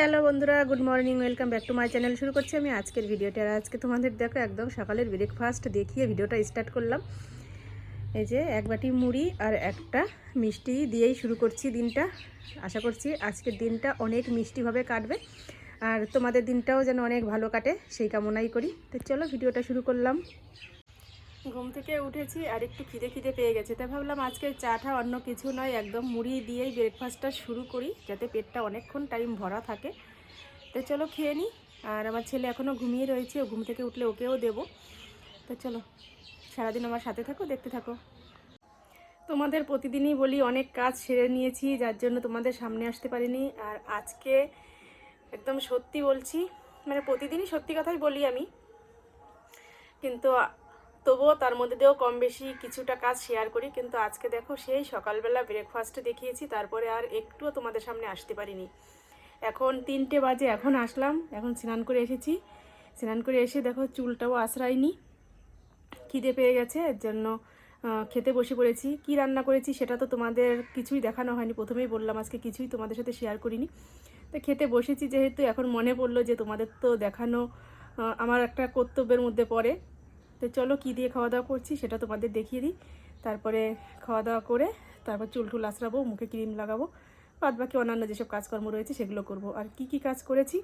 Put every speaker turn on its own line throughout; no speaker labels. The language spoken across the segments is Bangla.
হ্যালো বন্ধুরা, good morning, welcome back to my channel. শুরু করছি আমি আজকের ভিডিওটা। আর আজকে তোমাদের দেখো, একদম সকালের ব্রেকফাস্ট দেখিয়ে ভিডিওটা স্টার্ট করলাম। এই যে এক বাটি মুড়ি আর একটা মিষ্টি দিয়েই শুরু করছি দিনটা। আশা করছি আজকের দিনটা অনেক মিষ্টিভাবে কাটবে। আর তোমাদের দিনটাও যেন অনেক ভালো কাটে, সেই কামনাই করি। তো চলো ভিডিওটা শুরু করলাম। ঘুম থেকে উঠেছি আর একটু খিদে খিদে পেয়ে গেছে। তাই ভাবলাম আজকে চাটা অন্য কিছু নয়, একদম মুড়ি দিয়েই ব্রেকফাস্টটা শুরু করি, যাতে পেটটা অনেকক্ষণ টাইম ভরা থাকে। তো চলো খেয়ে নিই আর আমার ছেলে এখনও ঘুমিয়ে রয়েছে, ও ঘুম থেকে উঠলে ওকেও দেবো। তো চলো, সারাদিন আমার সাথে থাকো, দেখতে থাকো। তোমাদের প্রতিদিনই বলি অনেক কাজ সেরে নিয়েছি, যার জন্য তোমাদের সামনে আসতে পারিনি। আর আজকে একদম সত্যি বলছি মানে প্রতিদিনই সত্যি কথাই বলি আমি। কিন্তু তবুও তার মধ্যে দিয়েও কম বেশি কিছুটা কাজ শেয়ার করি। কিন্তু আজকে দেখো সেই সকালবেলা ব্রেকফাস্টে দেখিয়েছি, তারপরে আর একটুও তোমাদের সামনে আসতে পারিনি। এখন তিনটে বাজে, এখন আসলাম, এখন স্নান করে এসেছি। স্নান করে এসে দেখো চুলটাও আশ্রায়নি খিদে পেয়ে গেছে, এর জন্য খেতে বসে পড়েছি। কি রান্না করেছি সেটা তো তোমাদের কিছুই দেখানো হয়নি। প্রথমেই বললাম আজকে কিছুই তোমাদের সাথে শেয়ার করিনি। তো খেতে বসেছি যেহেতু, এখন মনে পড়ল যে তোমাদের তো দেখানো আমার একটা কর্তব্যের মধ্যে পড়ে। তো চলো কী দিয়ে খাওয়া দাওয়া করছি সেটা তোমাদের দেখিয়ে দিই। তারপরে খাওয়া দাওয়া করে তারপর চুল টুল আঁচড়াবো মুখে ক্রিম লাগাবো বাদ বাকি অন্যান্য যেসব কাজকর্ম রয়েছে সেগুলো করব। আর কি কি কাজ করেছি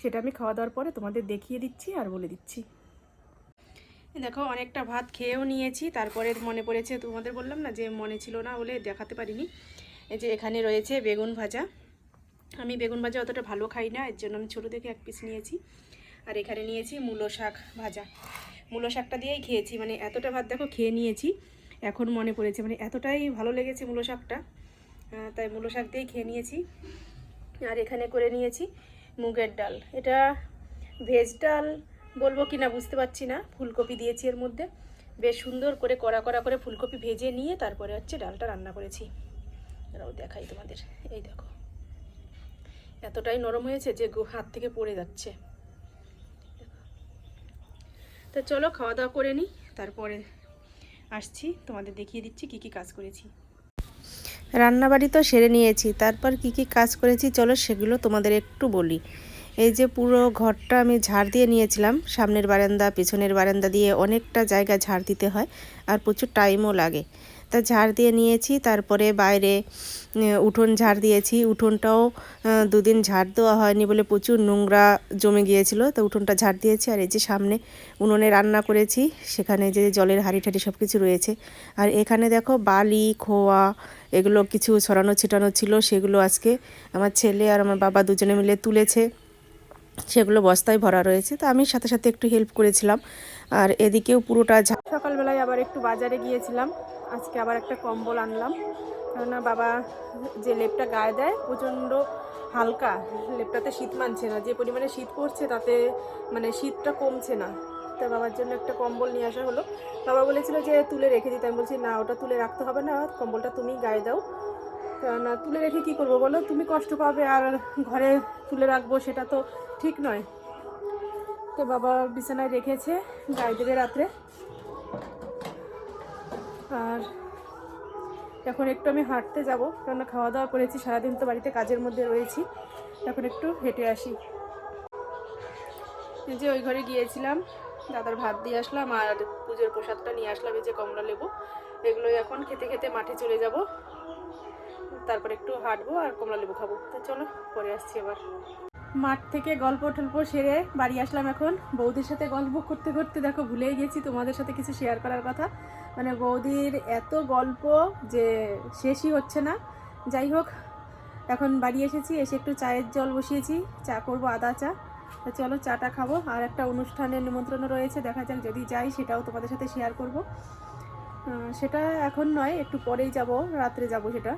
সেটা আমি খাওয়া দাওয়ার পরে তোমাদের দেখিয়ে দিচ্ছি আর বলে দিচ্ছি। দেখো, অনেকটা ভাত খেয়েও নিয়েছি। তারপরে মনে পড়েছে, তোমাদের বললাম না যে মনে ছিল না বলে দেখাতে পারিনি। এই যে এখানে রয়েছে বেগুন ভাজা। আমি বেগুন ভাজা অতটা ভালো খাই না, এর জন্য আমি ছোটো থেকে এক পিস নিয়েছি। আর এখানে নিয়েছি মূলো শাক ভাজা। মূলো শাকটা দিয়েই খেয়েছি মানে এতটা ভাত দেখো খেয়ে নিয়েছি। এখন মনে পড়েছে মানে এতটাই ভালো লেগেছে মূলো শাকটা। তাই মূলো শাক দিয়েই খেয়ে নিয়েছি। আর এখানে করে নিয়েছি মুগের ডাল। এটা ভেজ ডাল বলব কি না বুঝতে পারছি না। ফুলকপি দিয়েছি এর মধ্যে। বেশ সুন্দর করে কড়া কড়া করে ফুলকপি ভেজে নিয়ে তারপরে হচ্ছে ডালটা রান্না করেছি। এরাও দেখাই তোমাদের। এই দেখো। এতটাই নরম হয়েছে যে হাত থেকে পড়ে যাচ্ছে। তো চলো খাওয়া দাওয়া করে নিই, তারপরে আসছি। তোমাদের দেখিয়ে দিচ্ছি কি কি কাজ করেছি। রান্নাবাড়ি তো সেরে নিয়েছি, তারপর কি কি কাজ করেছি চলো সেগুলো তোমাদের একটু বলি। এই যে পুরো ঘরটা আমি ঝাড় দিয়ে নিয়েছিলাম, সামনের বারান্দা, পিছনের বারান্দা দিয়ে অনেকটা জায়গা ঝাড় দিতে হয়, আর প্রচুর টাইমও লাগে। তা ঝাড় দিয়ে নিয়েছি, তারপরে বাইরে উঠোন ঝাড় দিয়েছি। উঠোনটাও দুদিন ঝাড় দেওয়া হয়নি বলে প্রচুর নোংরা জমে গিয়েছিল, তো উঠোনটা ঝাড় দিয়েছি। আর এই যে সামনে উনুনে রান্না করেছি, সেখানে যে জলের হাঁড়ি ঠাড়ি সব কিছু রয়েছে। আর এখানে দেখো বালি, খোয়া, এগুলো কিছু ছড়ানো ছিটানো ছিল, সেগুলো আজকে আমার ছেলে আর আমার বাবা দুজনে মিলে তুলেছে। সেগুলো বস্তায় ভরা রয়েছে, তো আমি সাথে সাথে একটু হেল্প করেছিলাম। আর এদিকেও পুরোটা সকালবেলায় আবার একটু বাজারে গিয়েছিলাম। আজকে আবার একটা কম্বল আনলাম। কেননা বাবা যে লেপটা গায়ে দেয় প্রচণ্ড হালকা, লেপটাতে শীত মানছে না। যে পরিমাণে শীত পড়ছে তাতে মানে শীতটা কমছে না। তাই বাবার জন্য একটা কম্বল নিয়ে আসা হলো। বাবা বলেছিল যে তুলে রেখে দিতে। আমি বলছি, না, ওটা তুলে রাখতে হবে না। কম্বলটা তুমি গায়ে দাও। না তুলে রেখে কি করব বলো? তুমি কষ্ট পাবে আর ঘরে তুলে রাখব সেটা তো ঠিক নয়। তো বাবা বিছানায় রেখেছে গায়ে দেবে রাত্রে। আর এখন একটু আমি হাঁটতে যাব, কেননা খাওয়া দাওয়া করেছি, সারাদিন তো বাড়িতে কাজের মধ্যে রয়েছি। এখন একটু হেঁটে আসি। যে ওই ঘরে গিয়েছিলাম, দাদার ভাত দিয়ে আসলাম আর পুজোর প্রসাদটা নিয়ে আসলাম, এই যে কমলা লেবু। এগুলো এখন খেতে খেতে মাঠে চলে যাব। তারপর একটু হাঁটবো আর কমলা লেবু খাব। তো চলো, পরে আসছি আবার। মাঠ থেকে গল্প টল্প সেরে বাড়ি আসলাম এখন। বৌদির সাথে গল্প করতে করতে দেখো ভুলেই গেছি, তোমাদের সাথে কিছু শেয়ার করার কথা। মানে বৌদির এত গল্প যে শেষই হচ্ছে না। যাই হোক, এখন বাড়ি এসেছি, এসে একটু চায়ের জল বসিয়েছি, চা করব আদা চা। চলো চাটা খাব, আর একটা অনুষ্ঠানের নিমন্ত্রণও রয়েছে, দেখা যাক যদি যাই সেটাও তোমাদের সাথে শেয়ার করব। সেটা এখন নয়, একটু পরেই যাব, রাত্রে যাব সেটা।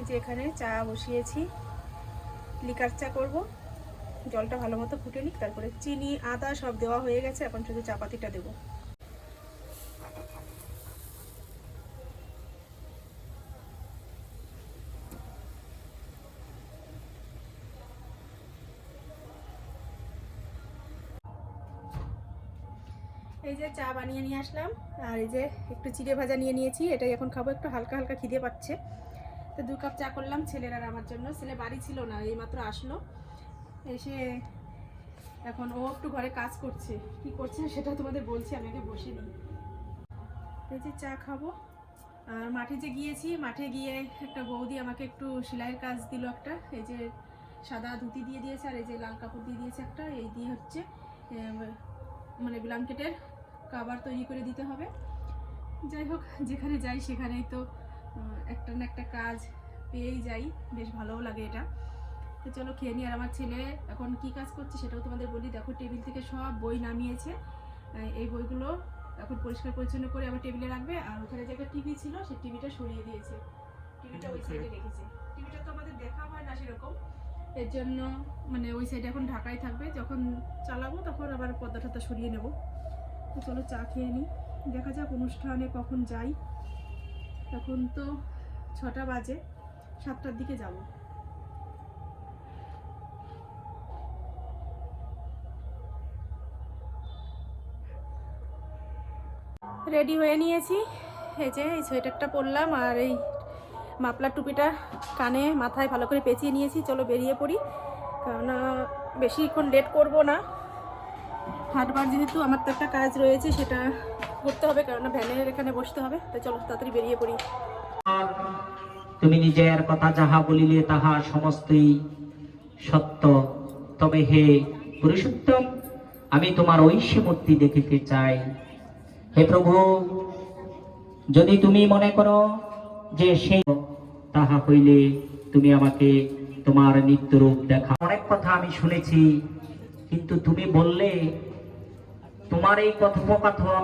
এই যে এখানে চা বসিয়েছি। লিকার চা করব। জলটা ভালো মতো ফুটে নিক, তারপরে চিনি, আদা সব দেওয়া হয়ে গেছে, এখন শুধু চা পাতিটা দেবো। এই যে চা বানিয়ে নিয়ে আসলাম, আর এই যে একটু চিড়ে ভাজা নিয়ে নিয়েছি, এটাই এখন খাব, একটু হালকা হালকা খিদে পাচ্ছে। তো দু কাপ চা করলাম, ছেলেরা আমার জন্য। ছেলে বাড়ি ছিল না, এইমাত্র আসলো। এসে এখন ও একটু ঘরে কাজ করছে। কি করছে সেটা তোমাদের বলছি, আমি আগে বসে নিই এই যে চা খাব। আর মাঠে যে গিয়েছি, মাঠে গিয়ে একটা বৌদি আমাকে একটু সেলাইয়ের কাজ দিল একটা। এই যে সাদা ধুতি দিয়ে দিয়েছে, আর এই যে লাল কাপড় দিয়ে দিয়েছে একটা। এই দিয়ে হচ্ছে মানে ব্ল্যাঙ্কেটের কাবার তৈরি করে দিতে হবে। যাই হোক, যেখানে যাই সেখানেই তো একটা না একটা কাজ পেয়েই যাই। বেশ ভালোও লাগে এটা। তো চলো খেয়ে নিই আর আমার ছেলে এখন কি কাজ করছে সেটাও তোমাদের বলি। দেখো টেবিল থেকে সব বই নামিয়েছে। এই বইগুলো এখন পরিষ্কার পরিচ্ছন্ন করে আবার টেবিলে রাখবে। আর ওখানে যে একটা টিভি ছিল সেই টিভিটা সরিয়ে দিয়েছে। টিভিটা ওই সাইডে রেখেছে। টিভিটা তো আমাদের দেখা হয় না সেরকম। এর জন্য মানে ওই সাইডে এখন ঢাকাই থাকবে। যখন চালাবো তখন আবার পর্দা টর্দা সরিয়ে নেব। তো চলো চা খেয়ে নিই দেখা যাক অনুষ্ঠানে কখন যাই। এখন তো ছটা বাজে, সাতটার দিকে যাব। রেডি হয়ে নিয়েছি। এই যে, এই সোয়েটারটা পরলাম আর এই মাপলার টুপিটা কানে, মাথায় ভালো করে পেঁচিয়ে নিয়েছি। চলো বেরিয়ে পড়ি, কেননা বেশিক্ষণ লেট করব না। হাটবার যেহেতু আমার তো একটা কাজ রয়েছে, সেটা করতে হবে, কেননা ভ্যানের এখানে বসতে হবে তো চলো তাড়াতাড়ি বেরিয়ে পড়ি।
তুমি নিজের কথা যাহা বলিলে তাহা সমস্তই সত্য। তবে হে পুরুষোত্তম, আমি তোমার ঐশী মূর্তি দেখিতে চাই। হে প্রভু, যদি তুমি মনে করো যে সেই তাহা হইলে তুমি আমাকে তোমার নিত্য রূপ দেখা। অনেক কথা আমি শুনেছি, কিন্তু তুমি বললে, তোমার এই কথোপকথন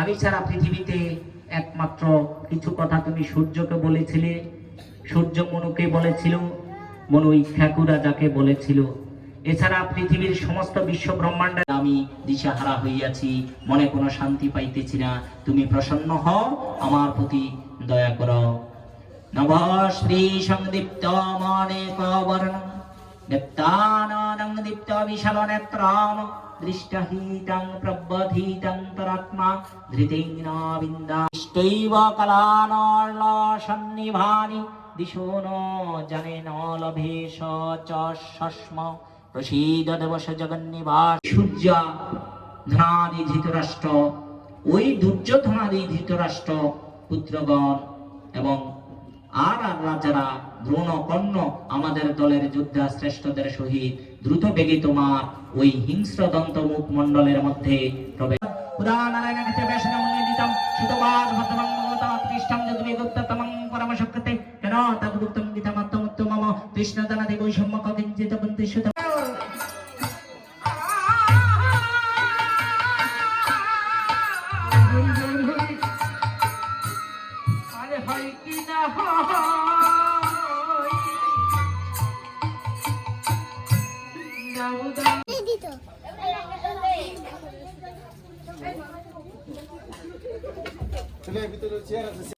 আমি ছাড়া পৃথিবীতে একমাত্র কিছু কথা তুমি সূর্যকে বলেছিলে। সূর্য মনুকে বলেছিল, মনু ইক্ষাকুরা যাকে বলেছিল। এছাড়া পৃথিবীর সমস্ত বিশ্ব ব্রহ্মাণ্ডে আমি দিশাহারা হইয়াছি, মনে কোনো শান্তি পাইতেছি না। তুমি প্রসন্ন হও, আমার প্রতি দয়া করো। নব শ্রী সংদীপ্ত মনেক বর্ণ দীপ্তানং দীপ্ত বিশাল নেত্রাম দৃষ্টহীতং প্রবধীতং সন্নিভানি দিশো ন জনে ন লভে স চ শস্ম প্রসীদ জগন্নিবাস সূর্য ধনাদি ধৃতরাষ্ট্র ওই দুর্যোধনাদি ধৃতরাষ্ট্র পুত্রগণ এবং আর আর রাজারা দ্রোণ কর্ণ আমাদের দলের যোদ্ধা শ্রেষ্ঠদের সহিত দ্রুত বেগে তোমার ওই হিংস্র দন্ত মুখ মণ্ডলের মধ্যে বেশনা মনিদিতম সুতবাদ কৃষ্ণং কি চেয়ার হয়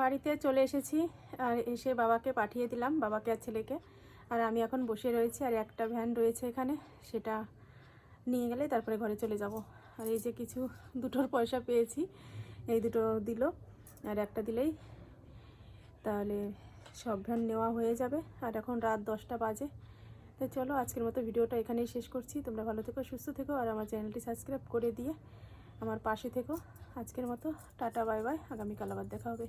বাড়িতে চলে এসেছি আর এসে বাবাকে পাঠিয়ে দিলাম, বাবাকে আর ছেলেকে। আর আমি এখন বসে রয়েছি আর একটা ভ্যান রয়েছে এখানে, সেটা নিয়ে গেলে তারপরে ঘরে চলে যাব। আর এই যে কিছু, দুটোর পয়সা পেয়েছি, এই দুটো দিল। আর একটা দিলেই তাহলে সব ভ্যান নেওয়া হয়ে যাবে। আর এখন রাত দশটা বাজে। তো চলো, আজকের মতো ভিডিওটা এখানেই শেষ করছি। তোমরা ভালো থেকো, সুস্থ থেকো, আর আমার চ্যানেলটি সাবস্ক্রাইব করে দিয়ে আমার পাশে থেকো। আজকের মতো টাটা বাই বাই। আগামীকাল আবার দেখা হবে।